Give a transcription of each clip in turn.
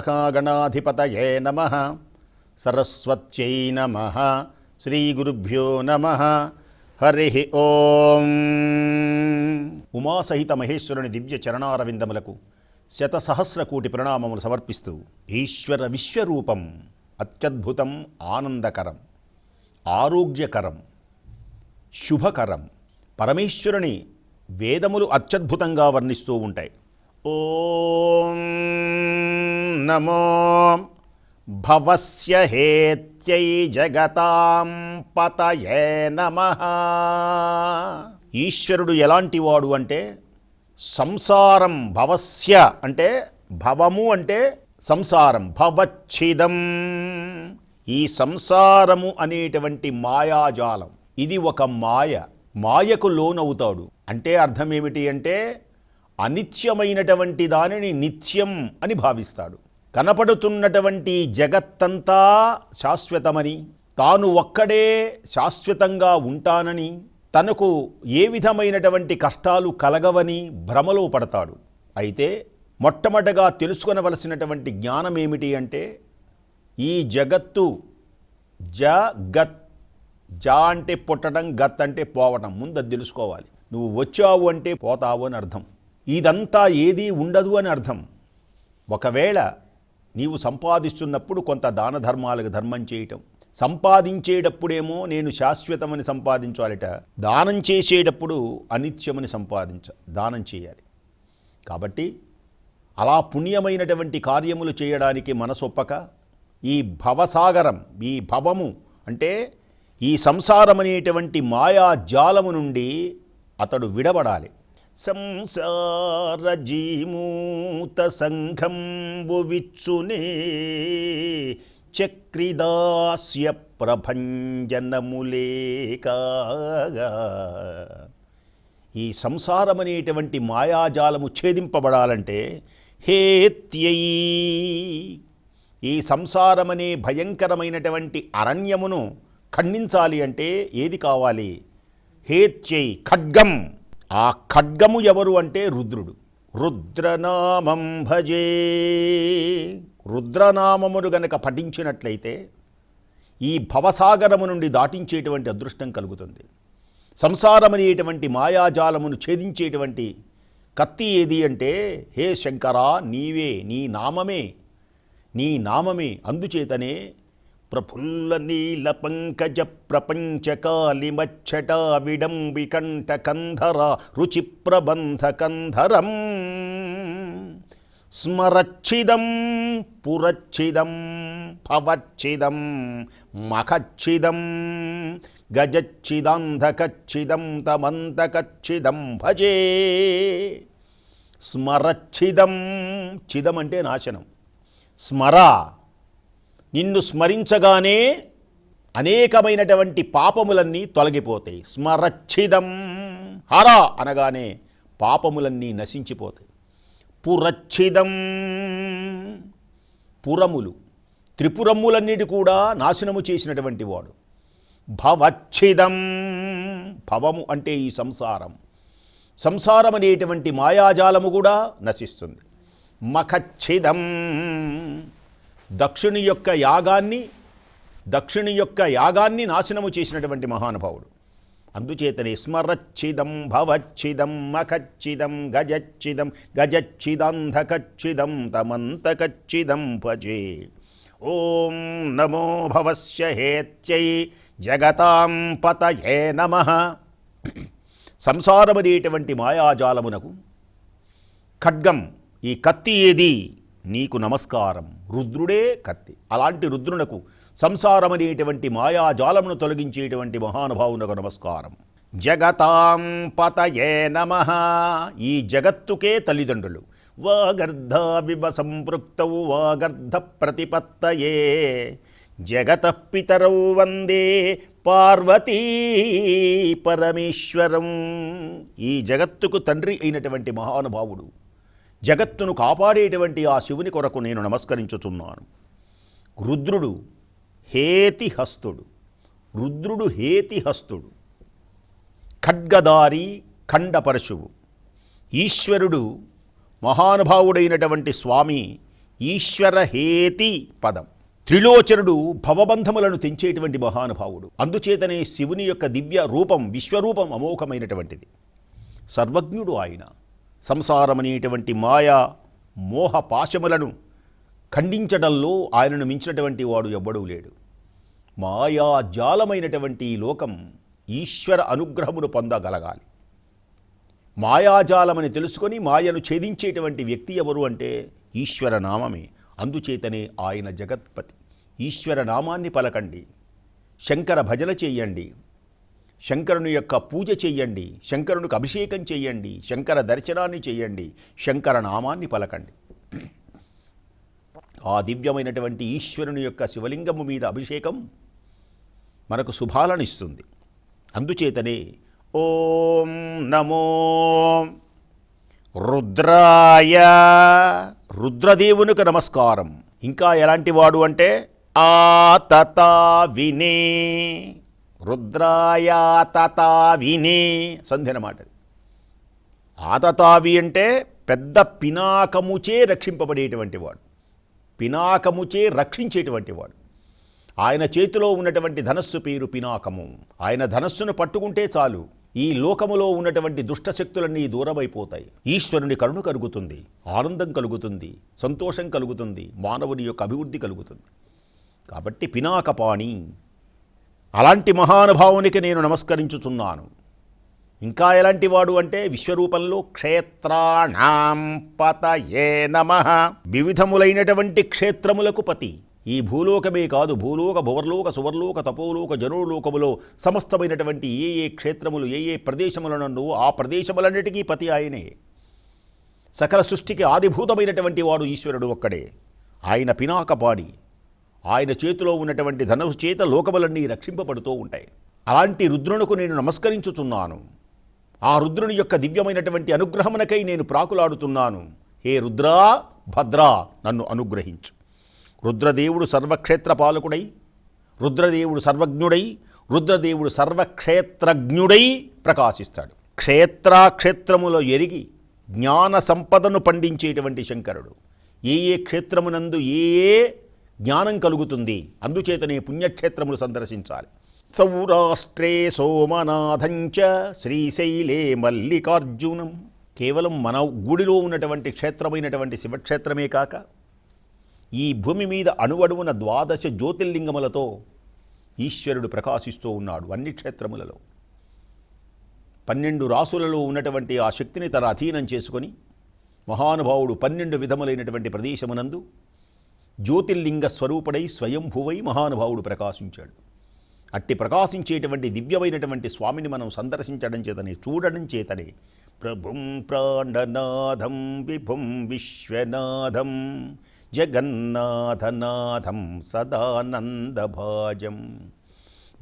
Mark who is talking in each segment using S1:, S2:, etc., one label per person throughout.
S1: శ్రీమహాగణాధిపతయే నమ. సరస్వత్యై నమ. శ్రీగురుభ్యో నమ. హరి ఓం. ఉమాసహిత మహేశ్వరుని దివ్య చరణారవిందములకు శతసహస్ర కోటి ప్రణామములు సమర్పిస్తూ ఈశ్వర విశ్వరూపం అత్యద్భుతం ఆనందకరం ఆరోగ్యకరం శుభకరం పరమేశ్వరుని వేదములు అత్యద్భుతంగా వర్ణిస్తూ ఉంటాయి. ఓం నమో భవస్య హేత్యై జగతాం పతయే నమ ఈశ్వరుడు ఎలాంటి వాడు అంటే సంసారం భవస్య అంటే భవము అంటే సంసారం భవచ్ఛిదం. ఈ సంసారము అనేటువంటి మాయాజాలం. ఇది ఒక మాయ. మాయకు లోనవుతాడు. అంటే అర్థం ఏమిటి అంటే అనిత్యమైనటువంటి దానిని నిత్యం అని భావిస్తాడు. కనపడుతున్నటువంటి జగత్తంతా శాశ్వతమని తాను ఒక్కడే శాశ్వతంగా ఉంటానని తనకు ఏ విధమైనటువంటి కష్టాలు కలగవని భ్రమలో పడతాడు. అయితే మొట్టమొదటగా తెలుసుకొనవలసినటువంటి జ్ఞానం ఏమిటి అంటే ఈ జగత్తు జ గత్ జా అంటే పుట్టడం గత్ అంటే పోవటం ముందు అది తెలుసుకోవాలి. నువ్వు వచ్చావు అంటే పోతావు అని అర్థం. ఇదంతా ఏదీ ఉండదు అని అర్థం. ఒకవేళ నీవు సంపాదిస్తున్నప్పుడు కొంత దాన ధర్మాలకు ధర్మం చేయటం. సంపాదించేటప్పుడేమో నేను శాశ్వతమని సంపాదించాలిట. దానం చేసేటప్పుడు అనిత్యమని సంపాదించ దానం చేయాలి. కాబట్టి అలా పుణ్యమైనటువంటి కార్యములు చేయడానికి మనసొప్పక. ఈ భవసాగరం ఈ భవము అంటే ఈ సంసారం అనేటువంటి మాయాజాలము నుండి అతడు విడబడాలి. సంసారజీమూత సంఘంబు విచ్చునే చక్రిదాస్య ప్రభంజనములేకాగా. ఈ సంసారం అనేటువంటి మాయాజాలము ఛేదింపబడాలంటే హేత్యై. ఈ సంసారమనే భయంకరమైనటువంటి అరణ్యమును ఖండించాలి అంటే ఏది కావాలి? హేత్యై ఖడ్గం. ఆ ఖడ్గము ఎవరు అంటే రుద్రుడు. రుద్రనామం భజే. రుద్రనామమును గనక పఠించినట్లయితే ఈ భవసాగరము నుండి దాటించేటువంటి అదృష్టం కలుగుతుంది. సంసారమనేటువంటి మాయాజాలమును ఛేదించేటువంటి కత్తి ఏది అంటే హే శంకరా నీవే నీ నామమే నీ నామమే అందుచేతనే ప్రఫుల్ల నీల పంకజ ప్రపంచకాలిమచ్చటా విడంబికంఠ కంధర రుచి ప్రబంధ కంధరం. స్మరచ్చిదం పురచ్చిదం పవచ్చిదం మఖచ్చిదం గజచ్చిదాంధకచ్చిదం తమంతకచ్చిదం భజే. స్మరచ్చిదం చిదం అంటే నాశనం. స్మర నిన్ను స్మరించగానే అనేకమైనటువంటి పాపములన్నీ తొలగిపోతాయి. స్మరచ్చిదం. హర అనగానే పాపములన్నీ నశించిపోతాయి. పురచ్చిదం. పురములు. త్రిపురములన్నిటి కూడా నాశనము చేసినటువంటి వాడు. భవచ్చిదం. భవము అంటే ఈ సంసారం. సంసారం అనేటువంటి మాయాజాలము కూడా నశిస్తుంది. మఖచ్చిదం. దక్షుని యొక్క యాగాన్ని దక్షిణి యొక్క యాగాన్ని నాశనము చేసినటువంటి మహానుభావుడు. అందుచేతనే స్మరచ్చిదం భవచ్చిదం మఖచ్చిదం గజచ్చిదం గజచ్చిదంధకచ్చిదం తమంతకచ్చిదం భజే. ఓం నమో భవస్య హేత్యై జగతాం పతయే నమ. సంసారమనేటువంటి మాయాజాలమునకు ఖడ్గం ఈ కత్తి ఏది? నీకు నమస్కారం. రుద్రుడే కత్తి. అలాంటి రుద్రునకు సంసారం అనేటువంటి మాయాజాలమును తొలగించేటువంటి మహానుభావునకు నమస్కారం. జగతాం పతయే నమ. ఈ జగత్తుకే తల్లిదండ్రులు. వాగర్ధావివ సంపృక్తౌ వాగర్ధ ప్రతిపత్తయే. జగత పితరౌ వందే పార్వతీ పరమేశ్వరం. ఈ జగత్తుకు తండ్రి అయినటువంటి మహానుభావుడు జగత్తును కాపాడేటువంటి ఆ శివుని కొరకు నేను నమస్కరించుతున్నాను రుద్రుడు హేతిహస్తుడు. రుద్రుడు హేతిహస్తుడు. ఖడ్గదారి ఖండపరశువు. ఈశ్వరుడు మహానుభావుడైనటువంటి స్వామి ఈశ్వర హేతి పదం. త్రిలోచనుడు భవబంధములను తెంచేటువంటి మహానుభావుడు. అందుచేతనే శివుని యొక్క దివ్య రూపం విశ్వరూపం అమోఘమైనటువంటిది. సర్వజ్ఞుడు ఆయన. సంసారమనేటువంటి మాయా మోహ పాశములను ఖండించడంలో ఆయనను మించినటువంటి వాడు ఎవ్వడూ లేడు. మాయాజాలమైనటువంటి లోకం ఈశ్వర అనుగ్రహమును పొందగలగాలి. మాయాజాలమని తెలుసుకొని మాయను ఛేదించేటువంటి వ్యక్తి ఎవరు అంటే ఈశ్వర నామమే. అందుచేతనే ఆయన జగత్పతి. ఈశ్వర నామాన్ని పలకండి. శంకర భజన చేయండి. శంకరుని యొక్క పూజ చేయండి శంకరునికి అభిషేకం చేయండి శంకర దర్శనాన్ని చేయండి శంకర నామాన్ని పలకండి. ఆ దివ్యమైనటువంటి ఈశ్వరుని యొక్క శివలింగము మీద అభిషేకం మనకు శుభాలను ఇస్తుంది అందుచేతనే ఓం నమో రుద్రాయ రుద్రదేవునికి నమస్కారం. ఇంకా ఎలాంటి వాడు అంటే ఆ తతా వినే రుద్రాయాతతావిని. తతా వినే ఆతతావి అంటే పెద్ద పినాకముచే రక్షింపబడేటువంటి వాడు. పినాకముచే రక్షించేటువంటి వాడు. ఆయన చేతిలో ఉన్నటువంటి ధనస్సు పేరు పినాకము. ఆయన ధనస్సును పట్టుకుంటే చాలు. ఈ లోకములో ఉన్నటువంటి దుష్టశక్తులన్నీ దూరమైపోతాయి. ఈశ్వరుని కరుణ కలుగుతుంది ఆనందం కలుగుతుంది సంతోషం కలుగుతుంది మానవుని యొక్క అభివృద్ధి కలుగుతుంది. కాబట్టి పినాకపాణి. అలాంటి మహానుభావునికి నేను నమస్కరించుచున్నాను. ఇంకా ఎలాంటి వాడు అంటే విశ్వరూపంలో క్షేత్రాణాం పతయే నమ. వివిధములైనటువంటి క్షేత్రములకు పతి. ఈ భూలోకమే కాదు భూలోక భువర్లోక సువర్లోక తపోలోక జనులోకములో సమస్తమైనటువంటి ఏ ఏ క్షేత్రములు ఏ ఏ ప్రదేశములను ఆ ప్రదేశములన్నిటికీ పతి ఆయనే. సకల సృష్టికి ఆదిభూతమైనటువంటి వాడు ఈశ్వరుడు ఒక్కడే. ఆయన పినాకపాడి. ఆయన చేతిలో ఉన్నటువంటి ధనుసు చేత లోకములన్నీ రక్షింపబడుతూ ఉంటాయి. అలాంటి రుద్రునకు నేను నమస్కరించుచున్నాను. ఆ రుద్రుని యొక్క దివ్యమైనటువంటి అనుగ్రహమునకై నేను ప్రాకులాడుతున్నాను. హే రుద్రా భద్రా నన్ను అనుగ్రహించు. రుద్రదేవుడు సర్వక్షేత్ర పాలకుడై రుద్రదేవుడు సర్వజ్ఞుడై రుద్రదేవుడు సర్వక్షేత్రజ్ఞుడై ప్రకాశిస్తాడు. క్షేత్రాక్షేత్రములో ఎరిగి జ్ఞాన సంపదను పండించేటువంటి శంకరుడు. ఏ ఏ క్షేత్రమునందు ఏ ఏ జ్ఞానం కలుగుతుంది. అందుచేతనే పుణ్యక్షేత్రములు సందర్శించాలి. సౌరాష్ట్రే సోమనాథంచ శ్రీశైలే మల్లికార్జునం. కేవలం మన గుడిలో ఉన్నటువంటి క్షేత్రమైనటువంటి శివక్షేత్రమే కాక ఈ భూమి మీద అణువడువున ద్వాదశ జ్యోతిర్లింగములతో ఈశ్వరుడు ప్రకాశిస్తూ ఉన్నాడు అన్ని క్షేత్రములలో. పన్నెండు రాసులలో ఉన్నటువంటి ఆ శక్తిని తన అధీనం చేసుకొని మహానుభావుడు పన్నెండు విధములైనటువంటి ప్రదేశమునందు జ్యోతిర్లింగ స్వరూపుడై స్వయంభువై మహానుభావుడు ప్రకాశించాడు. అట్టి ప్రకాశించేటువంటి దివ్యమైనటువంటి స్వామిని మనం సందర్శించడం చేతనే చూడడం చేతనే ప్రభుం ప్రాణనాథం విభుం విశ్వనాథం జగన్నాథనాథం సదానందభాజం.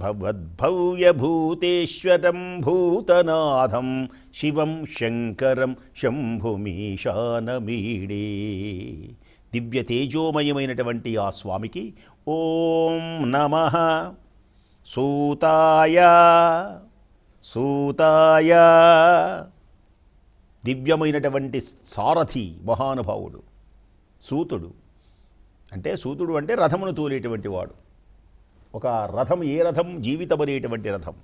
S1: భవద్భవ్యభూతేశ్వరం భూతనాథం శివం శంకరం శంభుమీశానమీడే. దివ్య తేజోమయమైనటువంటి ఆ స్వామికి ఓం నమ. సూతాయ సూతాయ. దివ్యమైనటువంటి సారథి మహానుభావుడు సూతుడు. అంటే సూతుడు అంటే రథమును తోలేటువంటి వాడు. ఒక రథం ఏ రథం? జీవితం అనేటువంటి రథం.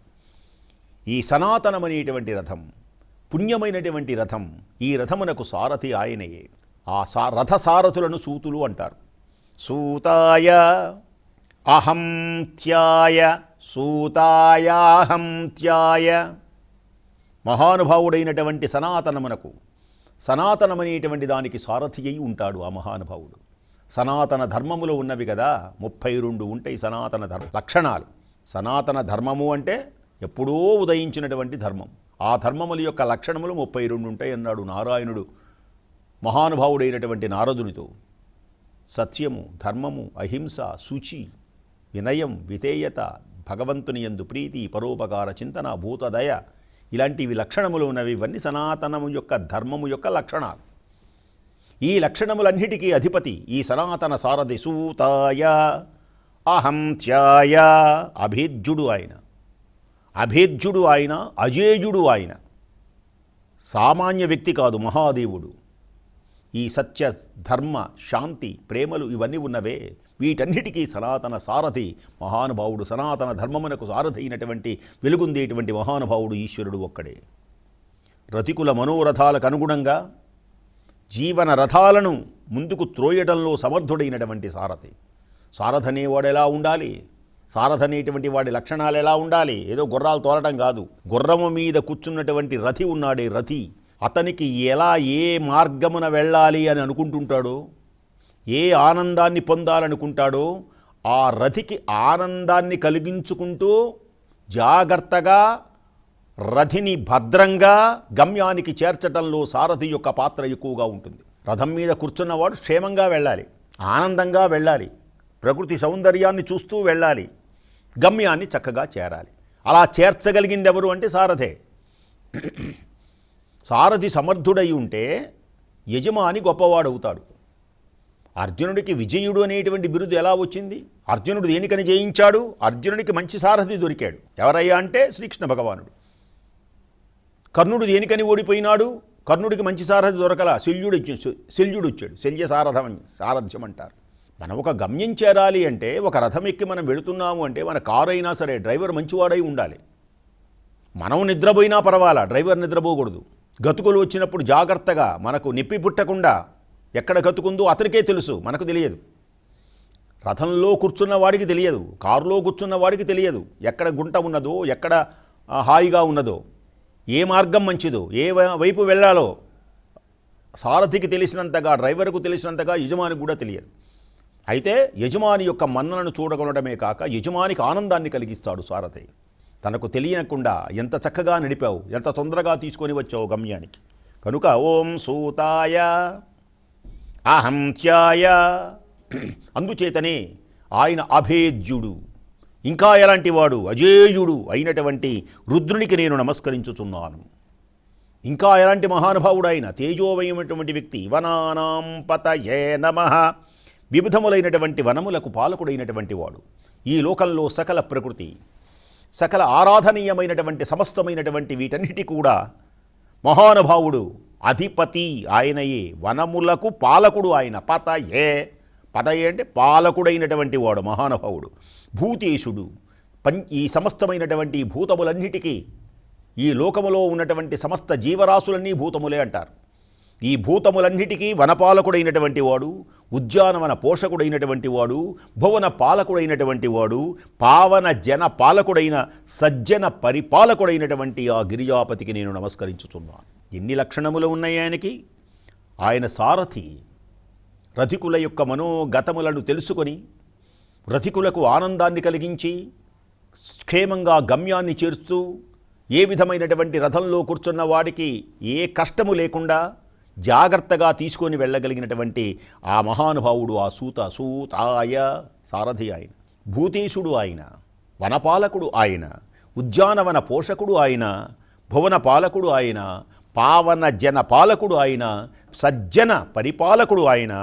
S1: ఈ సనాతనమనేటువంటి రథం పుణ్యమైనటువంటి రథం ఈ రథమునకు సారథి ఆయనయే. ఆ సా రథ సారథులను సూతులు అంటారు. సూతాయ అహం త్యాయ సూతాయాహం త్యాయ. మహానుభావుడైనటువంటి సనాతనమునకు సనాతనమనేటువంటి దానికి సారథి అయి ఉంటాడు ఆ మహానుభావుడు. సనాతన ధర్మములో ఉన్నవి కదా ముప్పై రెండు ఉంటాయి సనాతన ధర్మ లక్షణాలు. సనాతన ధర్మము అంటే ఎప్పుడో ఉదయించినటువంటి ధర్మం. ఆ ధర్మముల యొక్క లక్షణములు ముప్పై రెండు ఉంటాయి అన్నాడు నారాయణుడు. మహానుభావుడైనటువంటి నారదునితో సత్యము ధర్మము అహింస శుచి వినయం విధేయత భగవంతుని యందు ప్రీతి పరోపకార చింతన భూతదయ ఇలాంటివి లక్షణములు ఉన్నవి. ఇవన్నీ సనాతనము యొక్క ధర్మము యొక్క లక్షణాలు. ఈ లక్షణములన్నిటికీ అధిపతి ఈ సనాతన సారథి సూతాయ అహంత్యాయ అభేద్యుడు ఆయన. అభేద్యుడు ఆయన అజేయుడు ఆయన. సామాన్య వ్యక్తి కాదు మహాదేవుడు. ఈ సత్య ధర్మ శాంతి ప్రేమలు ఇవన్నీ ఉన్నవే. వీటన్నిటికీ సనాతన సారథి మహానుభావుడు సనాతన ధర్మమునకు సారథి అయినటువంటి వెలుగుందేటువంటి మహానుభావుడు ఈశ్వరుడు ఒక్కడే. రతికుల మనోరథాలకు అనుగుణంగా జీవన రథాలను ముందుకు త్రోయడంలో సమర్థుడైనటువంటి సారథి. సారథనే వాడెలా ఎలా ఉండాలి? సారథ అనేటువంటి వాడి లక్షణాలు ఎలా ఉండాలి? ఏదో గుర్రాలు తోలడం కాదు. గుర్రము మీద కూర్చున్నటువంటి రథి ఉన్నాడే రథి. అతనికి ఎలా ఏ మార్గమున వెళ్ళాలి అని అనుకుంటుంటాడో ఏ ఆనందాన్ని పొందాలనుకుంటాడో ఆ రథికి ఆనందాన్ని కలిగించుకుంటూ జాగ్రత్తగా రథిని భద్రంగా గమ్యానికి చేర్చటంలో సారథి యొక్క పాత్ర ఎక్కువగా ఉంటుంది. రథం మీద కూర్చున్నవాడు క్షేమంగా వెళ్ళాలి ఆనందంగా వెళ్ళాలి ప్రకృతి సౌందర్యాన్ని చూస్తూ వెళ్ళాలి గమ్యాన్ని చక్కగా చేరాలి. అలా చేర్చగలిగింది ఎవరు అంటే సారథే. సారథి సమర్థుడై ఉంటే యజమాని గొప్పవాడవుతాడు. అర్జునుడికి విజయుడు అనేటువంటి బిరుదు ఎలా వచ్చింది? అర్జునుడు దేనికని జయించాడు? అర్జునుడికి మంచి సారథి దొరికాడు. ఎవరయ్యా అంటే శ్రీకృష్ణ భగవానుడు. కర్ణుడు దేనికని ఓడిపోయినాడు? కర్ణుడికి మంచి సారథి దొరకల? శల్యుడు శల్యుడు వచ్చాడు. శల్య సారథం సారథ్యం అంటారు. మనం ఒక గమ్యం చేరాలి అంటే ఒక రథం ఎక్కి మనం వెళుతున్నాము అంటే మన కారు అయినా సరే డ్రైవర్ మంచివాడై ఉండాలి. మనం నిద్రపోయినా పర్వాలా? డ్రైవర్ నిద్రపోకూడదు. గతుకులు వచ్చినప్పుడు జాగ్రత్తగా మనకు నిప్పి పుట్టకుండా ఎక్కడ గతుకుందో అతనికే తెలుసు మనకు తెలియదు. రథంలో కూర్చున్న వాడికి తెలియదు కారులో కూర్చున్న వాడికి తెలియదు ఎక్కడ గుంట ఉన్నదో ఎక్కడ హాయిగా ఉన్నదో ఏ మార్గం మంచిదో ఏ వై- వైపు వెళ్ళాలో సారథికి తెలిసినంతగా డ్రైవర్కు తెలిసినంతగా యజమానికి కూడా తెలియదు. అయితే యజమాని యొక్క మన్ననను చూడగలడమే కాక యజమానికి ఆనందాన్ని కలిగిస్తాడు సారథి. తనకు తెలియకుండా ఎంత చక్కగా నడిపావు ఎంత తొందరగా తీసుకొని వచ్చావు గమ్యానికి. కనుక ఓం సూతాయ అహంత్యాయ అందుచేతనే ఆయన అభేద్యుడు. ఇంకా ఎలాంటి వాడు అజేయుడు అయినటువంటి రుద్రునికి నేను నమస్కరించుచున్నాను. ఇంకా ఎలాంటి మహానుభావుడు ఆయన తేజోమయమైనటువంటి వ్యక్తి? వనానాం పతయే నమ. వివిధములైనటువంటి వనములకు పాలకుడైనటువంటి వాడు. ఈ లోకంలో సకల ప్రకృతి సకల ఆరాధనీయమైనటువంటి సమస్తమైనటువంటి వీటన్నిటి కూడా మహానుభావుడు అధిపతి ఆయనయే వనములకు పాలకుడు ఆయన. పత ఏ? పతయే అంటే పాలకుడైనటువంటి వాడు మహానుభావుడు భూతేశుడు పం ఈ సమస్తమైనటువంటి భూతములన్నిటికీ ఈ లోకములో ఉన్నటువంటి సమస్త జీవరాశులన్నీ భూతములే అంటారు. ఈ భూతములన్నిటికీ వనపాలకుడైనటువంటి వాడు ఉద్యానవన పోషకుడైనటువంటి వాడు భువన పాలకుడైనటువంటి వాడు పావన జన పాలకుడైన సజ్జన పరిపాలకుడైనటువంటి ఆ గిరిజాపతికి నేను నమస్కరించుచున్నాను. ఎన్ని లక్షణములు ఉన్నాయి ఆయనకి? ఆయన సారథి రథికుల యొక్క మనోగతములను తెలుసుకొని రథికులకు ఆనందాన్ని కలిగించి క్షేమంగా గమ్యాన్ని చేరుస్తూ ఏ విధమైనటువంటి రథంలో కూర్చున్న వాడికి ఏ కష్టము లేకుండా జాగ్రత్తగా తీసుకొని వెళ్ళగలిగినటువంటి ఆ మహానుభావుడు ఆ సూత సూతాయ సారథి ఆయన భూతేశుడు ఆయన వనపాలకుడు ఆయన ఉద్యానవన పోషకుడు ఆయన భువన పాలకుడు ఆయన పావన జన పాలకుడు ఆయన సజ్జన పరిపాలకుడు ఆయన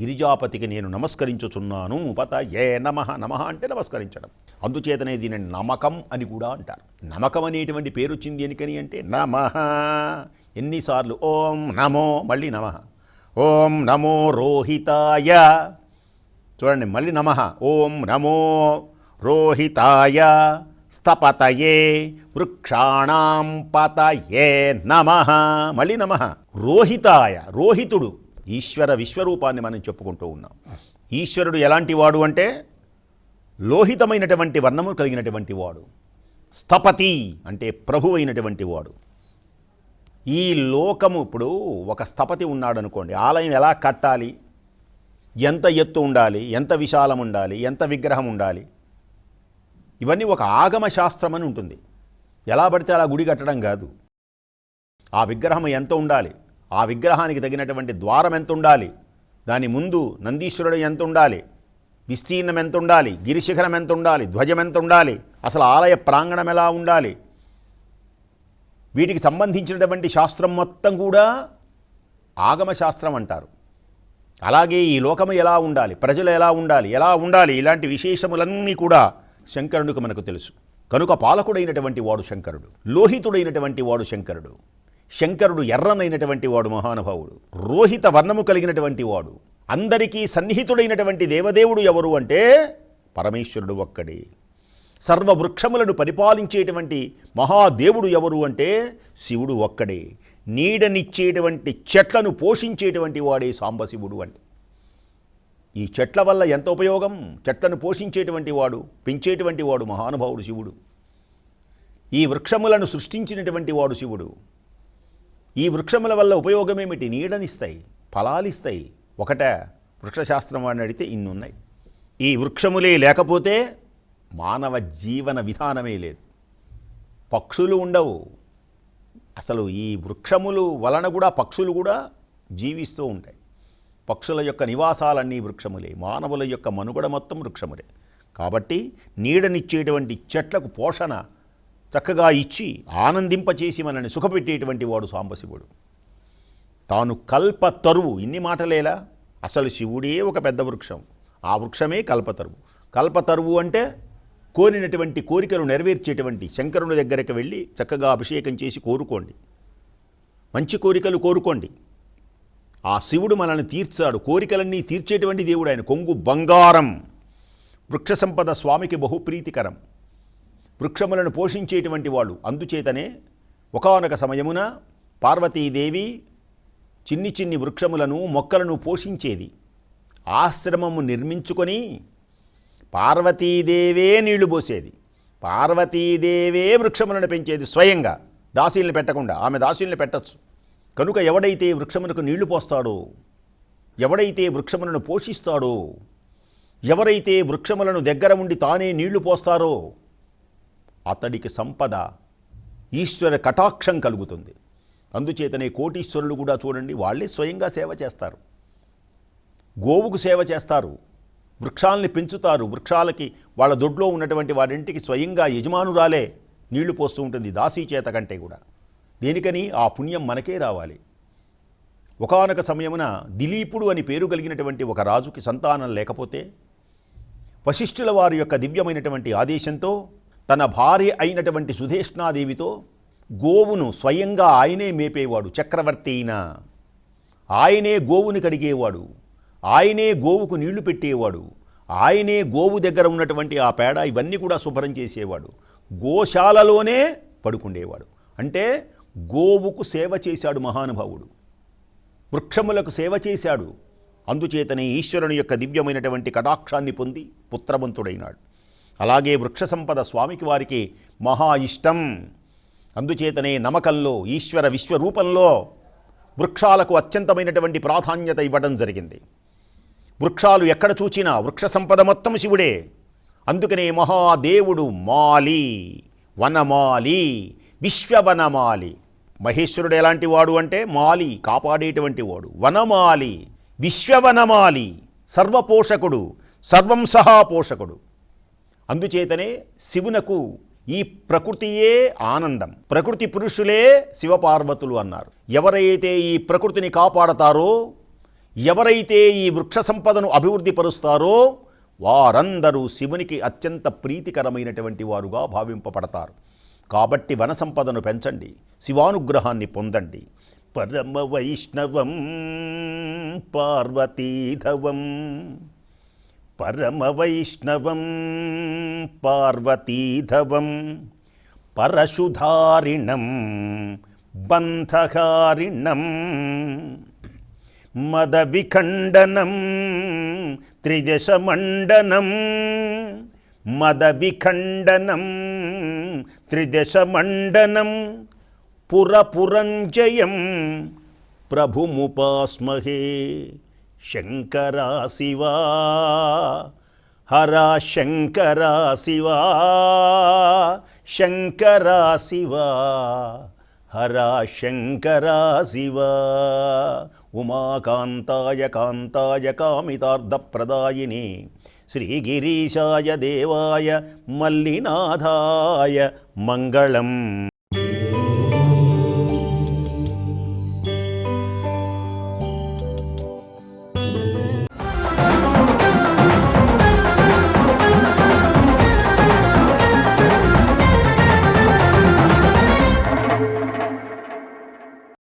S1: గిరిజాపతికి నేను నమస్కరించుచున్నాను. పత ఏ నమ నమ అంటే నమస్కరించడం. అందుచేతనే దీనిని నమకం అని కూడా అంటారు. నమకం అనేటువంటి పేరు వచ్చింది ఎందుకని అంటే నమ. ఎన్నిసార్లు? ఓం నమో మళ్ళీ నమ. ఓం నమో రోహితాయ. చూడండి మళ్ళీ నమ. ఓం నమో రోహితాయ. స్తపతయే వృక్షాణం పతయే నమ. మళ్ళీ నమ. రోహితాయ రోహితుడు. ఈశ్వర విశ్వరూపాన్ని మనం చెప్పుకుంటూ ఉన్నాం. ఈశ్వరుడు ఎలాంటి వాడు అంటే లోహితమైనటువంటి వర్ణము కలిగినటువంటి వాడు. స్థపతి అంటే ప్రభు అయినటువంటి వాడు. ఈ లోకము ఇప్పుడు ఒక స్థపతి ఉన్నాడు అనుకోండి ఆలయం ఎలా కట్టాలి? ఎంత ఎత్తు ఉండాలి? ఎంత విశాలం ఉండాలి? ఎంత విగ్రహం ఉండాలి? ఇవన్నీ ఒక ఆగమ శాస్త్రం అని ఉంటుంది. ఎలా పడితే అలా గుడి కట్టడం కాదు. ఆ విగ్రహం ఎంత ఉండాలి? ఆ విగ్రహానికి తగినటువంటి ద్వారం ఎంత ఉండాలి దాని ముందు నందీశ్వరుడు ఎంత ఉండాలి విస్తీర్ణం ఎంత ఉండాలి గిరిశిఖరం ఎంత ఉండాలి ధ్వజం ఎంత ఉండాలి అసలు ఆలయ ప్రాంగణం ఎలా ఉండాలి? వీటికి సంబంధించినటువంటి శాస్త్రం మొత్తం కూడా ఆగమ శాస్త్రం అంటారు. అలాగే ఈ లోకము ఎలా ఉండాలి? ప్రజలు ఎలా ఉండాలి? ఎలా ఉండాలి? ఇలాంటి విశేషములన్నీ కూడా శంకరుడికి మనకు తెలుసు. కనుక పాలకుడైనటువంటి వాడు శంకరుడు లోహితుడైనటువంటి వాడు శంకరుడు. శంకరుడు ఎర్రనైనటువంటి వాడు మహానుభావుడు. రోహిత వర్ణము కలిగినటువంటి వాడు. అందరికీ సన్నిహితుడైనటువంటి దేవదేవుడు ఎవరు అంటే పరమేశ్వరుడు ఒక్కడే. సర్వవృక్షములను పరిపాలించేటువంటి మహాదేవుడు ఎవరు అంటే శివుడు ఒక్కడే. నీడనిచ్చేటువంటి చెట్లను పోషించేటువంటి వాడే సాంబశివుడు అంటే ఈ చెట్ల వల్ల ఎంత ఉపయోగం? చెట్లను పోషించేటువంటి వాడు పెంచేటువంటి వాడు మహానుభావుడు శివుడు. ఈ వృక్షములను సృష్టించినటువంటి వాడు శివుడు. ఈ వృక్షముల వల్ల ఉపయోగం ఏమిటి నీడనిస్తాయి ఫలాలిస్తాయి. ఒకట వృక్షశాస్త్రం వాడిని అడిగితే ఇన్నున్నాయి. ఈ వృక్షములే లేకపోతే మానవ జీవన విధానమే లేదు. పక్షులు ఉండవు. అసలు ఈ వృక్షములు వలన కూడా పక్షులు కూడా జీవిస్తూ ఉంటాయి. పక్షుల యొక్క నివాసాలన్నీ వృక్షములే మానవుల యొక్క మనుగడ మొత్తం వృక్షములే. కాబట్టి నీడనిచ్చేటువంటి చెట్లకు పోషణ చక్కగా ఇచ్చి ఆనందింపచేసి మనల్ని సుఖపెట్టేటువంటి వాడు సాంబశివుడు. తాను కల్ప తరువు. ఇన్ని మాటలేలా? అసలు శివుడే ఒక పెద్ద వృక్షం. ఆ వృక్షమే కల్పతరువు కల్పతరువు అంటే కోరినటువంటి కోరికలు నెరవేర్చేటువంటి శంకరుని దగ్గరికి వెళ్ళి చక్కగా అభిషేకం చేసి కోరుకోండి. మంచి కోరికలు కోరుకోండి. ఆ శివుడు మనల్ని తీర్చాడు. కోరికలన్నీ తీర్చేటువంటి దేవుడు ఆయన. కొంగు బంగారం. వృక్ష సంపద స్వామికి బహుప్రీతికరం. వృక్షములను పోషించేటువంటి వాడు అందుచేతనే ఒకనొక సమయమున పార్వతీదేవి చిన్ని చిన్ని వృక్షములను మొక్కలను పోషించేది. ఆశ్రమము నిర్మించుకొని పార్వతీదేవే నీళ్ళు పోసేది. పార్వతీదేవే వృక్షములను పెంచేది స్వయంగా. దాసీలను పెట్టకుండా ఆమె దాసీలను పెట్టచ్చు. కనుక ఎవడైతే వృక్షమునకు నీళ్ళు పోస్తాడో ఎవడైతే వృక్షములను పోషిస్తాడో ఎవరైతే వృక్షములను దగ్గర ఉండి తానే నీళ్ళు పోస్తారో అతడికి సంపద ఈశ్వర కటాక్షం కలుగుతుంది. అందుచేతనే కోటీశ్వరులు కూడా చూడండి వాళ్ళే స్వయంగా సేవ చేస్తారు. గోవుకు సేవ చేస్తారు వృక్షాలని పెంచుతారు వృక్షాలకి వాళ్ళ దొడ్లో ఉన్నటువంటి వారింటికి స్వయంగా యజమానురాలే నీళ్ళు పోస్తూ ఉంటుంది దాసీ చేత కంటే కూడా. దేనికని? ఆ పుణ్యం మనకే రావాలి. ఒకానొక సమయమున దిలీపుడు అని పేరు కలిగినటువంటి ఒక రాజుకి సంతానం లేకపోతే వశిష్ఠుల వారి యొక్క దివ్యమైనటువంటి ఆదేశంతో తన భార్య అయినటువంటి సుధేష్ణాదేవితో గోవును స్వయంగా ఆయనే మేపేవాడు చక్రవర్తి అయిన. ఆయనే గోవుని కడిగేవాడు ఆయనే గోవుకు నీళ్ళు పెట్టేవాడు ఆయనే గోవు దగ్గర ఉన్నటువంటి ఆ పేడ ఇవన్నీ కూడా శుభ్రం చేసేవాడు. గోశాలలోనే పడుకుండేవాడు. అంటే గోవుకు సేవ చేశాడు మహానుభావుడు. వృక్షములకు సేవ చేశాడు. అందుచేతనే ఈశ్వరుని యొక్క దివ్యమైనటువంటి కటాక్షాన్ని పొంది పుత్రవంతుడైనాడు. అలాగే వృక్ష సంపద స్వామికి వారికి మహా ఇష్టం. అందుచేతనే నమకంలో ఈశ్వర విశ్వరూపంలో వృక్షాలకు అత్యంతమైనటువంటి ప్రాధాన్యత ఇవ్వడం జరిగింది. వృక్షాలు ఎక్కడ చూచినా వృక్ష సంపద మొత్తం శివుడే. అందుకనే మహాదేవుడు మాలి వనమాలి విశ్వవనమాలి. మహేశ్వరుడు ఎలాంటి వాడు అంటే మాలి కాపాడేటువంటి వాడు. వనమాలి విశ్వవనమాలి సర్వపోషకుడు సర్వం సహా పోషకుడు అందుచేతనే శివునకు ఈ ప్రకృతియే ఆనందం. ప్రకృతి పురుషులే శివపార్వతులు అన్నారు. ఎవరైతే ఈ ప్రకృతిని కాపాడతారో ఎవరైతే ఈ వృక్ష సంపదను అభివృద్ధి పరుస్తారో వారందరూ శివునికి అత్యంత ప్రీతికరమైనటువంటి వారుగా భావింపబడతారు. కాబట్టి వన సంపదను పెంచండి శివానుగ్రహాన్ని పొందండి. పరమ వైష్ణవం పార్వతీధవం. పరమవైష్ణవం పార్వతీధవం పరశుధారిణం బంధకారిణం మదవిఖండనం త్రిదశమండనం మదవిఖండనం త్రిదశమండనం పురపురంజయం ప్రభుముపాస్మహే. శంకరా శివా హరా శంకరా శివా శంకరా శివా హరా శంకరా శివా. ఉమాకాంతాయ కాంతాయ కామితార్థప్రదాయిని శ్రీగిరీశాయ దేవాయ మల్లినాథాయ మంగళం.